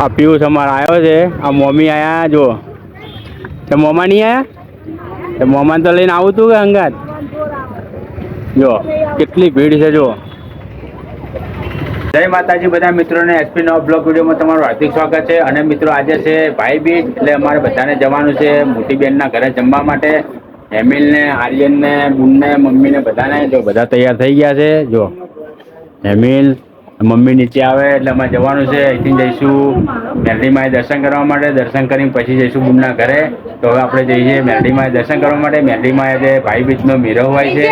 આ પિયુષ અમારો આવ્યો છે. આ મમ્મી આયા જો તે મોમા નહીં આયા? તે મોમાને તો લઈને આવું તું કે અંગાત જો કેટલી ભીડ છે જો જય માતાજી બધા મિત્રોને એસપી નવ બ્લોક વિડીયોમાં તમારું હાર્દિક સ્વાગત છે. અને મિત્રો આજે છે ભાઈ બીજ, એટલે અમારે બધાને જવાનું છે મોટી બેનના ઘરે જમવા માટે. હેમિલને આર્યનને બુનને મમ્મીને બધાને, જો બધા તૈયાર થઈ ગયા છે જો હેમિલ મમ્મી નીચે આવે એટલે અમારે જવાનું છે અહીંથી જઈશું. મેરડીમાં દર્શન કરવા માટે દર્શન કરીને પછી જઈશું ગુમના ઘરે. તો હવે આપણે જઈએ મેરડીમાં દર્શન કરવા માટે. મેરડીમાં જે ભાઈ બીજનો મેળો હોય છે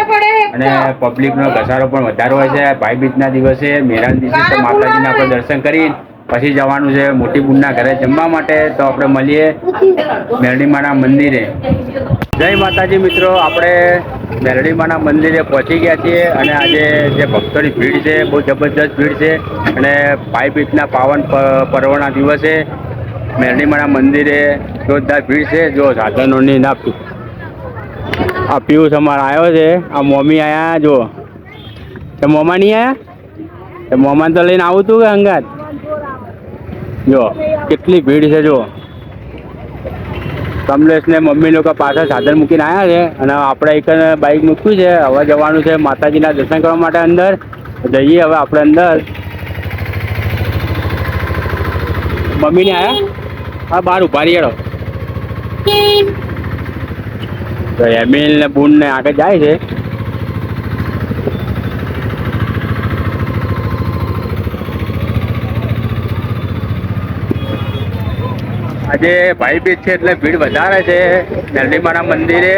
અને પબ્લિકનો ઘસારો પણ વધારે હોય છે. ભાઈ બીજના દિવસે મેળાના દિવસે તો માતાજીના આપણે દર્શન કરી પછી જવાનું છે મોટી બુનના ઘરે જમવા માટે, તો આપણે મળીએ મેરડીમાના મંદિરે. જય માતાજી મિત્રો, આપણે મેરડીમાના મંદિરે પહોંચી ગયા છીએ અને આજે જે ભક્તોની ભીડ છે, બહુ જબરજસ્ત ભીડ છે અને ભાઈ બીજના પાવન પર્વના દિવસે મેરડીમાના મંદિરે જોરદાર ભીડ છે. જો સાધનોની ના આ પિયુષ અમારો આવ્યો છે. આ મમ્મી આયા જો મોમા નહીં આયા? તે મોમાને તો લઈને આવું તું કે અંગાત જો કેટલી ભીડ છે જો. કમલેશ ને મમ્મી લોકો પાછળ સાધન મૂકીને આવ્યા છે અને આપણે એક બાઇક મૂક્યું છે. હવે જવાનું છે માતાજીના દર્શન કરવા માટે અંદર. જઈએ હવે આપણે અંદર. મમ્મીને આવ્યા હા બહાર ઊભા રહીએ તો એમિલ ને બુન ને આગળ જાય છે. આજે ભાઈ બીજ છે એટલે ભીડ વધારે છે. નરસિંહમાના મંદિરે.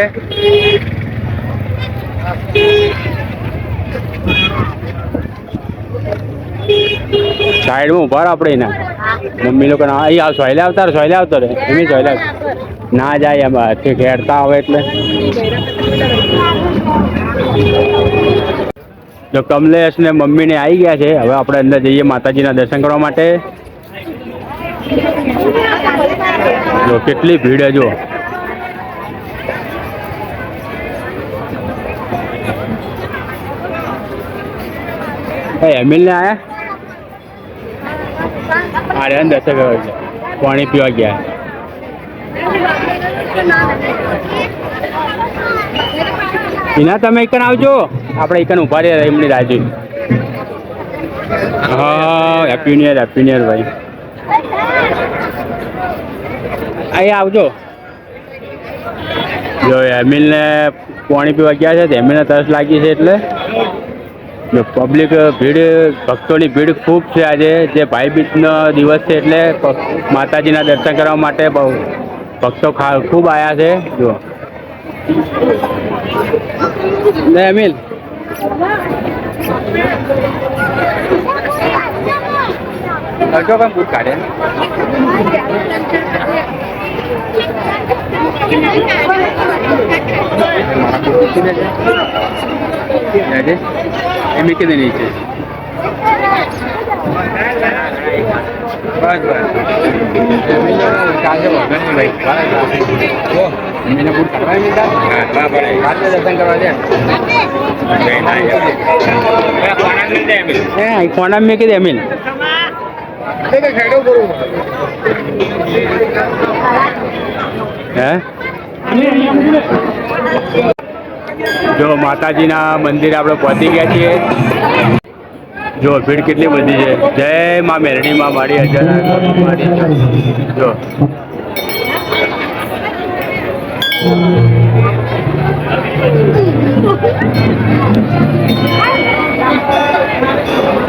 સાઈડમાં ઊભા આપણે એના મમ્મી લોકો ના અહીં આવ સોયલે આવતા સોયલે આવતો રે એમ સોયલે ના જાય એમ તે ખેડતા આવે એટલે. જો કમલેશ ને મમ્મી ને આવી ગયા છે. હવે આપણે અંદર જઈએ માતાજીના દર્શન કરવા માટે. જો, કેટલી ભીડ છે જો. એમિલ ને આયા? અરે અંદર છે. પાણી પીવા ગયા. એના તમે એકન આવજો. આપણે એકન ઊભા રહ્યા એમની રાહ હા happy new year happy new year ભાઈ. અહીંયા આવજો. જો એમિલને પાણી પીવા ગયા છે તો એમિલને તરસ લાગી છે એટલે. જો પબ્લિક ભીડ ભક્તોની ભીડ ખૂબ છે આજે જે ભાઈ બીજનો દિવસ છે એટલે માતાજીના દર્શન કરવા માટે બહુ ભક્તો ખા ખૂબ આવ્યા છે. જો ને એમિલ. કાઢે. દેજે. એ મૂકી દે નીચે બસ બસ કાઢે વગર નહીં ભાઈ એમિલને બૂટ કાઢવા મીધા હા બરાબર વાત દર્શન કરવા દે હે મેં દે એમિલ હે જો માતાજીના મંદિરે આપણે પહોંચી ગયા છીએ. જો ભીડ કેટલી બધી છે. જય મા મેરડી માં મારી જો.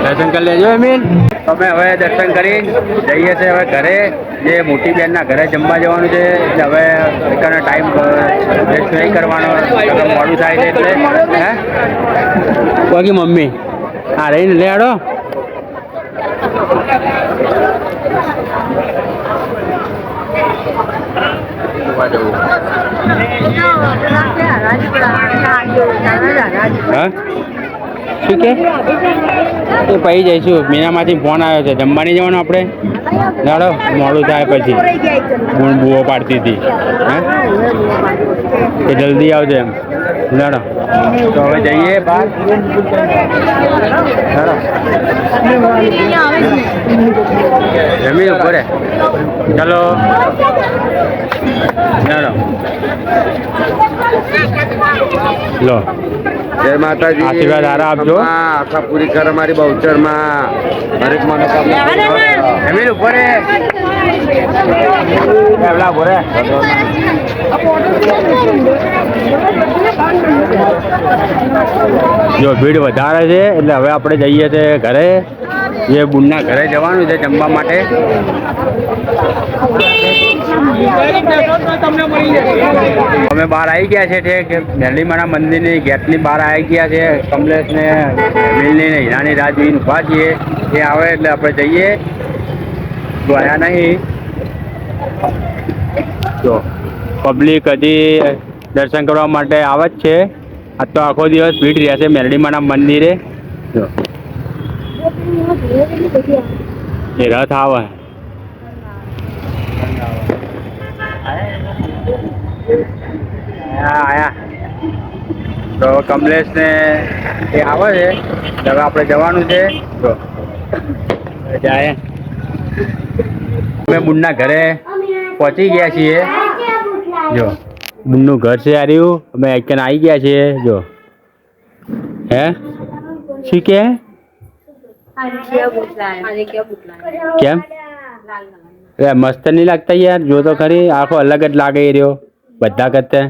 દર્શન કરી લેજો એમીન. તમે હવે દર્શન કરી જઈએ છીએ હવે ઘરે. જે મોટી બહેનના ઘરે જમવા જવાનું છે એટલે હવે એકનો ટાઈમ વેસ્ટ નહીં કરવાનો મોડું થાય છે એટલે હે? બાકી મમ્મી. હા રહીને લે આડો હા? શું કે? તો પછી જઈશું. મીનામાંથી ફોન આવ્યો છે. જમવાની જવાનું આપણે? ચાલો મોડું થાય પછી. હું બુઓ પાડતી હતી. હા? કે જલ્દી આવજો એમ. લડો તો હવે જઈએ બહાર. હે. ચલો. લડો લો. જય માતાજી. આશીર્વાદ આરા આપજો. માં આશા પૂરી કરે મારી બહુચરમાં. હરેક મનોકામના જમીન ઉપર જો ભીડ વધારે છે, એટલે હવે આપણે જઈએ છે ઘરે. જે બુનના ઘરે જવાનું છે જમવા માટે. અમે બહાર આવી ગયા છે ઠેક. મેરડીમાના મંદિરની ગેટની બહાર આવી ગયા છે. કમલેશને, મિલની ને હીરાની રાહ ઊભા છીએ. એ આવે એટલે આપણે જઈએ. ગયા નહીં. જો. પબ્લિક હજી દર્શન કરવા માટે આવે જ છે. આ તો આખો દિવસ ભીડ રહેશે મેરડીમાના મંદિરે. જો એ રથ આવે. આયા તો કમલેશ ને એ આવે છે. તો આપણે જવાનું છે. જો જાય. અમે બુનના ઘરે પહોંચી ગયા છીએ. જો બુનનું ઘર છે આર્યું અમે એકન આવી ગયા છીએ, જો. હે? શું કે? કેમ? એ મસ્ત નહીં લાગતા યાર, જો તો ખરી, આખો અલગ જ લાગે એ રહ્યો, બધા કરતે.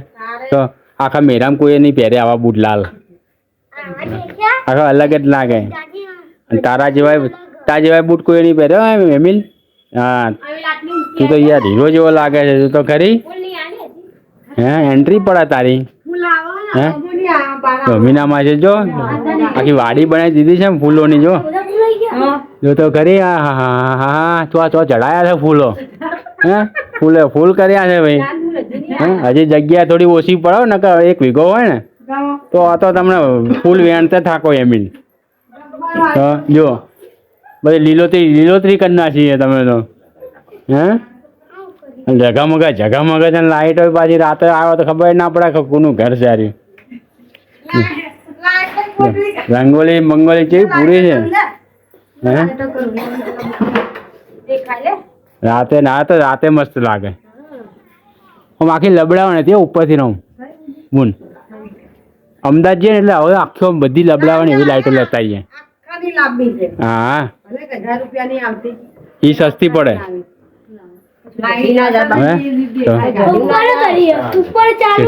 તો આખા મેરામ કોઈ નહીં પહેરે આવા બૂટ લાલ. આખો અલગ જ લાગે. અને તારા જેવાય તારા જેવાય બૂટ કોઈ નહીં પહેર્યો એમ, એમિલ? હા. તું તો યાર હીરો જેવો લાગે છે, તું તો ખરી? હે એન્ટ્રી પડે તારી. હે જમીનામાં છે જો. આખી વાડી બનાવી દીધી છે ને ફૂલોની જો. જો તો કરી હા હા હા હા હા ચો ચો ચડાયા છે ફૂલો. હે? ફૂલે ફૂલ કર્યા છે ભાઈ. હે? હજી જગ્યા થોડી ઓછી પડો ને કે એક વીઘો હોય ને તો આ તો તમને ફૂલ વેણતે થાકો એમીન તો જો. બધી લીલોતરી લીલોતરી કરી નાખીએ તમે તો. હે? જગામગા જગામગા છે લાઈટ હોય પાછી રાતે આવે તો ખબર ના પડે કે કોનું ઘર સાર્યું રંગોલી મંગોલી કેવી પૂરી છે? હે? રાતે ના તો રાતે મસ્ત લાગે. આમ આખી લબડાવે ને તે ઉપરથી રહું. મૂન અમદાવાદ જઈએ એટલે હવે આખી બધી લબડાવાની એવી લાઈટો લેતા આવીએ. હા. એ સસ્તી પડે.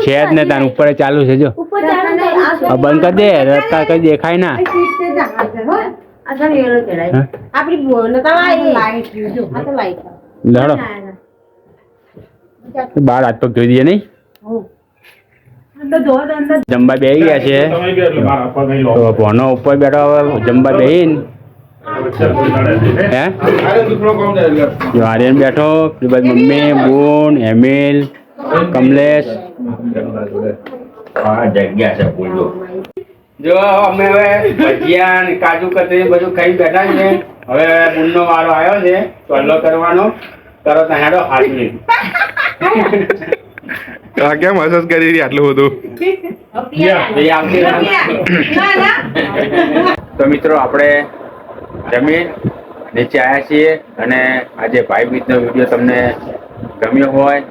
છે જ ને તાર ઉપર ચાલુ છે જો. ઉપર ચાલુ કરીએ. આ બંધ કરી દે રસ્તા કઈ દેખાય ના. લડો. બાર હાથ પગ જોઈ દઈએ નહીં? જમવા બેસી ગયા છે. તો ભોનો ઉપર બેઠો જમવા બેહીન. હે? જો આર્યન બેઠો પેલી મમ્મી બોન એમિલ કમલેશ. જગ્યા છે બોલો જો અમે હવે ભજીયા ને કાજુ કતરી બધું ખાઈ બેઠા છે હવે બુનનો વારો આવ્યો છે ચોલ્લો કરવાનો. તરત હેડો હાજરી આ કેમ મસાજ કરી રહી આટલું બધું? તો મિત્રો આપણે જમીન નીચે આવ્યા છીએ અને આજે ભાઈ બીજનો વીડિયો તમને ગમ્યો હોય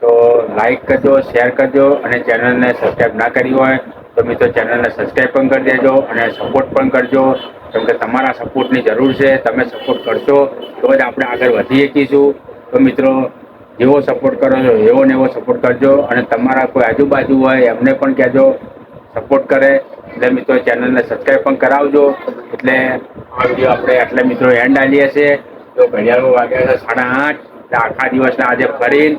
તો લાઈક કરજો શેર કરજો અને ચેનલને સબસ્ક્રાઈબ ના કરી હોય તો મિત્રો ચેનલને સબસ્ક્રાઈબ પણ કરી દેજો અને સપોર્ટ પણ કરજો. કેમ કે તમારા સપોર્ટની જરૂર છે, તમે સપોર્ટ કરશો તો જ આપણે આગળ વધી શકીશું. તો મિત્રો, જેવો સપોર્ટ કરો છો, એવો ને એવો સપોર્ટ કરજો અને તમારા કોઈ આજુબાજુ હોય એમને પણ કહેજો સપોર્ટ કરે. એટલે મિત્રો ચેનલને સબસ્ક્રાઈબ પણ કરાવજો. એટલે આ વીડિયો આપણે એટલે મિત્રો એન્ડ આલીએ છીએ, તો ઘડિયાળમાં વાગ્યા છે સાડા આઠ. આખા દિવસના આજે ફરી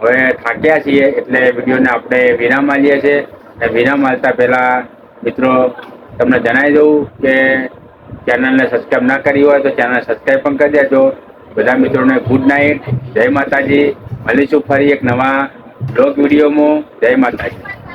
હવે થાક્યા છીએ, એટલે વિડીયોને આપણે વિરામ આલીએ છીએ. વિરામ આલતા પહેલાં મિત્રો, તમને જણાવી દઉં કે ચેનલને સબસ્ક્રાઈબ ના કરી હોય તો ચેનલ સબસ્ક્રાઈબ પણ કરી દેજો. બધા મિત્રોને ગુડ નાઇટ જય માતાજી. મળીશું ફરી એક નવા બ્લોગ વિડીયોમાં. જય માતાજી.